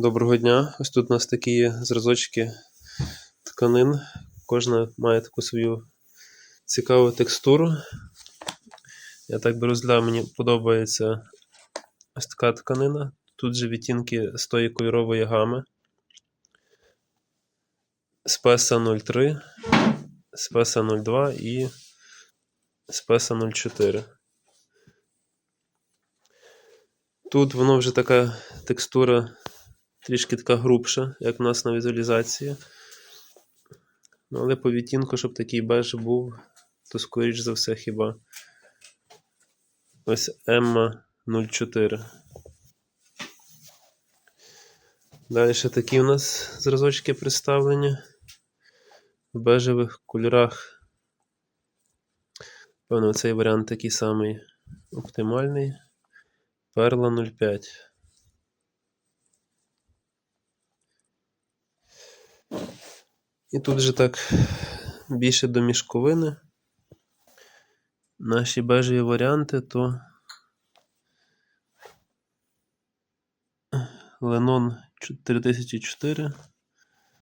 Доброго дня. Ось тут у нас такі зразочки тканин. Кожна має таку свою цікаву текстуру. Я так би розглядав, мені подобається ось така тканина. Тут же відтінки з тої кольорової гами. Спеса 03, Спеса 02 і Спеса 04. Тут воно вже така текстура трішки така грубша, як у нас на візуалізації. Ну, але по відтінку, щоб такий беж був, то скоріш за все хіба. Ось Емма 04. Далі ще такі у нас зразочки представлені в бежевих кольорах. Певно, цей варіант такий самий оптимальний. Перла 05. І тут же так більше до мішковини. Наші бежеві варіанти то Ленон 4004